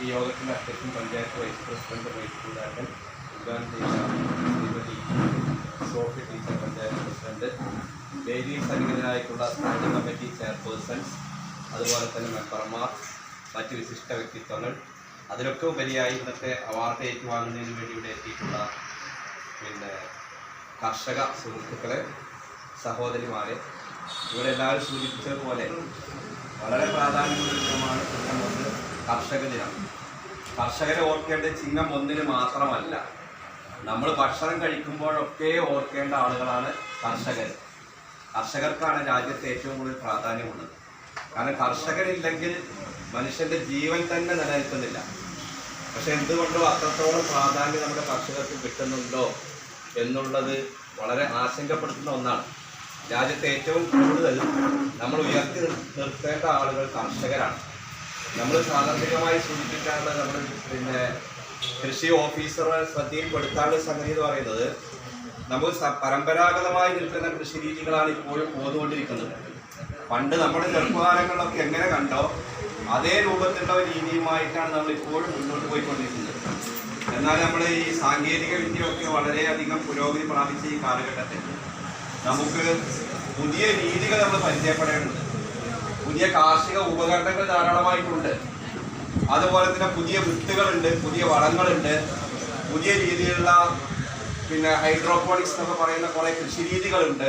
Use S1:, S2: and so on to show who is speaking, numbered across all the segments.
S1: ഈ യോഗത്തിന്റെ അധ്യക്ഷൻ പഞ്ചായത്ത് വൈസ് പ്രസിഡന്റ് വൈസ് കൂടാരൻ ഉദ്ഘാടനം ചെയ്ത Shrimati Sophie teacher panchayat president daily സംഘടനായിട്ടുള്ള സ്റ്റാൻഡിംഗ് കമ്മിറ്റി ചെയർപേഴ്സൺസ് അതുപോലെ തന്നെ മെമ്പർമാർ മറ്റ് വിശിഷ്ട വ്യക്തിത്വങ്ങൾ. അതിലൊക്കെ ഉപരിയായി ഇന്നത്തെ അവാർഡ് ഏറ്റുവാങ്ങുന്നതിന് വേണ്ടി ഇവിടെ എത്തിയിട്ടുള്ള പിന്നെ കർഷക സുഹൃത്തുക്കളെ സഹോദരിമാരെ ഇവിടെ എല്ലാവരും സൂചിപ്പിച്ചതുപോലെ വളരെ പ്രാധാന്യമുള്ള ചിങ്ങം ഒന്ന് കർഷക ദിനം. കർഷകരെ ഓർക്കേണ്ട ചിഹ്നം ഒന്നിന് മാത്രമല്ല നമ്മൾ ഭക്ഷണം കഴിക്കുമ്പോഴൊക്കെ ഓർക്കേണ്ട ആളുകളാണ് കർഷകർ. കർഷകർക്കാണ് രാജ്യത്ത് ഏറ്റവും കൂടുതൽ പ്രാധാന്യമുള്ളത്. കാരണം കർഷകരില്ലെങ്കിൽ മനുഷ്യന്റെ ജീവൻ തന്നെ നിലനിൽക്കുന്നില്ല. പക്ഷെ എന്തുകൊണ്ടോ അത്രത്തോളം പ്രാധാന്യം നമ്മുടെ കർഷകർക്ക് കിട്ടുന്നുണ്ടോ എന്നുള്ളത് വളരെ ആശങ്കപ്പെടുത്തുന്ന ഒന്നാണ്. രാജ്യത്തെ ഏറ്റവും കൂടുതൽ നമ്മൾ ഉയർത്തി നിർത്തേണ്ട ആളുകൾ കർഷകരാണ്. നമ്മൾ സാധാരണമായി സൂചിപ്പിക്കാറുള്ള നമ്മൾ പിന്നെ കൃഷി ഓഫീസറെ ശ്രദ്ധയിൽപ്പെടുത്താനുള്ള സംഗതി എന്ന് പറയുന്നത് നമ്മൾ പരമ്പരാഗതമായി നിൽക്കുന്ന കൃഷി രീതികളാണ് ഇപ്പോഴും പോന്നുകൊണ്ടിരിക്കുന്നത്. പണ്ട് നമ്മുടെ ചെറുപ്പകാലങ്ങളിലൊക്കെ എങ്ങനെ കണ്ടോ അതേ രൂപത്തിലുള്ള രീതിയുമായിട്ടാണ് നമ്മൾ ഇപ്പോഴും മുന്നോട്ട് പോയിക്കൊണ്ടിരിക്കുന്നത്. എന്നാൽ നമ്മൾ ഈ സാങ്കേതിക വിദ്യയൊക്കെ വളരെയധികം പുരോഗതി പ്രാപിച്ച ഈ കാലഘട്ടത്തിൽ നമുക്ക് പുതിയ രീതികൾ നമ്മൾ പരിചയപ്പെടേണ്ടതുണ്ട്. പുതിയ കാർഷിക ഉപകരണങ്ങൾ ധാരാളമായിട്ടുണ്ട്. അതുപോലെ തന്നെ പുതിയ വിത്തുകളുണ്ട് പുതിയ വളങ്ങളുണ്ട് പുതിയ രീതിയിലുള്ള പിന്നെ ഹൈഡ്രോപോണിക്സ് എന്നൊക്കെ പറയുന്ന കുറെ കൃഷി രീതികളുണ്ട്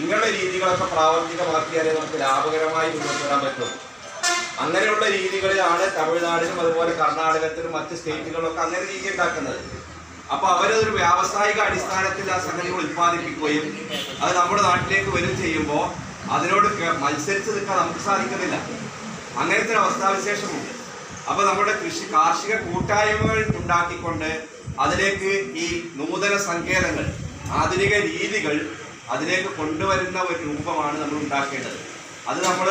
S1: ഇങ്ങനെയുള്ള രീതികളൊക്കെ പ്രാവർത്തികമാക്കിയാലേ നമുക്ക് ലാഭകരമായി മുന്നോട്ട് വരാൻ പറ്റും. അങ്ങനെയുള്ള രീതികളിലാണ് തമിഴ്നാടിനും അതുപോലെ കർണാടകത്തിലും മറ്റ് സ്റ്റേറ്റുകളിലൊക്കെ അങ്ങനെ രീതി ഉണ്ടാക്കുന്നത്. അപ്പൊ അവരതൊരു വ്യാവസായിക അടിസ്ഥാനത്തിൽ ആ സംഗതികൾ ഉത്പാദിപ്പിക്കുകയും അത് നമ്മുടെ നാട്ടിലേക്ക് വരും ചെയ്യുമ്പോൾ അതിനോട് മത്സരിച്ച് നിൽക്കാൻ നമുക്ക് സാധിക്കുന്നില്ല. അങ്ങനത്തെ ഒരു അവസ്ഥാവിശേഷമുണ്ട് അപ്പൊ നമ്മുടെ കൃഷി കാർഷിക കൂട്ടായ്മകൾ ഉണ്ടാക്കിക്കൊണ്ട് അതിലേക്ക് ഈ നൂതന സങ്കേതങ്ങൾ ആധുനിക രീതികൾ അതിലേക്ക് കൊണ്ടുവരുന്ന ഒരു രൂപമാണ് നമ്മൾ ഉണ്ടാക്കേണ്ടത്. അത് നമ്മൾ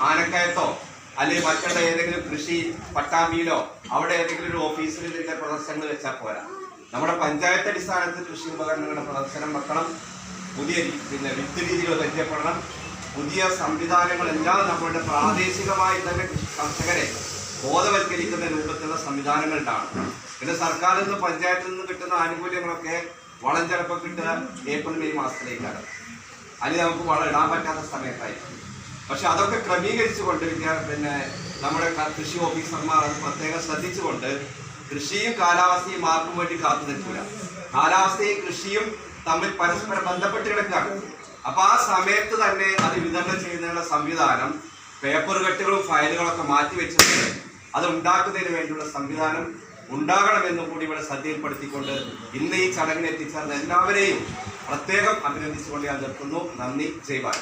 S1: ആനക്കയത്തോ അല്ലെങ്കിൽ മറ്റുള്ള ഏതെങ്കിലും കൃഷി പട്ടാമ്പിയിലോ അവിടെ ഏതെങ്കിലും ഒരു ഓഫീസിൽ ഇതിന്റെ പ്രദർശനങ്ങൾ വെച്ചാൽ പോരാ. നമ്മുടെ പഞ്ചായത്ത് അടിസ്ഥാനത്തിൽ കൃഷി ഉപകരണങ്ങളുടെ പ്രദർശനം വെക്കണം. പുതിയ പിന്നെ വിത്ത് രീതികൾ പരിചയപ്പെടണം. പുതിയ സംവിധാനങ്ങളെല്ലാം നമ്മളുടെ പ്രാദേശികമായി തന്നെ കർഷകരെ ബോധവൽക്കരിക്കുന്ന രൂപത്തിലുള്ള സംവിധാനങ്ങൾ പിന്നെ സർക്കാരിൽ നിന്ന് പഞ്ചായത്തിൽ നിന്ന് കിട്ടുന്ന ആനുകൂല്യങ്ങളൊക്കെ വളം ചിലപ്പോൾ കിട്ടുക ഏപ്രിൽ മെയ് മാസത്തിലേക്കാണ്. അതിന് നമുക്ക് വളം ഇടാൻ പറ്റാത്ത സമയത്തായിരിക്കും. പക്ഷെ അതൊക്കെ ക്രമീകരിച്ചുകൊണ്ട് പിന്നെ നമ്മുടെ കൃഷി ഓഫീസർമാർ അത് പ്രത്യേകം ശ്രദ്ധിച്ചുകൊണ്ട് കൃഷിയും കാലാവസ്ഥയും ആർക്കും വേണ്ടി കാത്തു നിൽക്കില്ല കാലാവസ്ഥയും കൃഷിയും തമ്മിൽ പരസ്പരം ബന്ധപ്പെട്ട് കിടക്കുകയാണ്. അപ്പൊ ആ സമയത്ത് തന്നെ അത് വിതരണം ചെയ്യുന്നതിനുള്ള സംവിധാനം പേപ്പർ കെട്ടുകളും ഫയലുകളൊക്കെ മാറ്റി വെച്ചിട്ടുണ്ട് അത് ഉണ്ടാക്കുന്നതിന് വേണ്ടിയുള്ള സംവിധാനം ഉണ്ടാകണമെന്നും കൂടി ഇവിടെ ശ്രദ്ധയിൽപ്പെടുത്തിക്കൊണ്ട് ഇന്ന് ഈ ചടങ്ങിന് എത്തിച്ചേർന്ന എല്ലാവരെയും പ്രത്യേകം അഭിനന്ദിച്ചുകൊണ്ട് ഞാൻ നിർത്തുന്നു. നന്ദി. ജയ്ബാൻ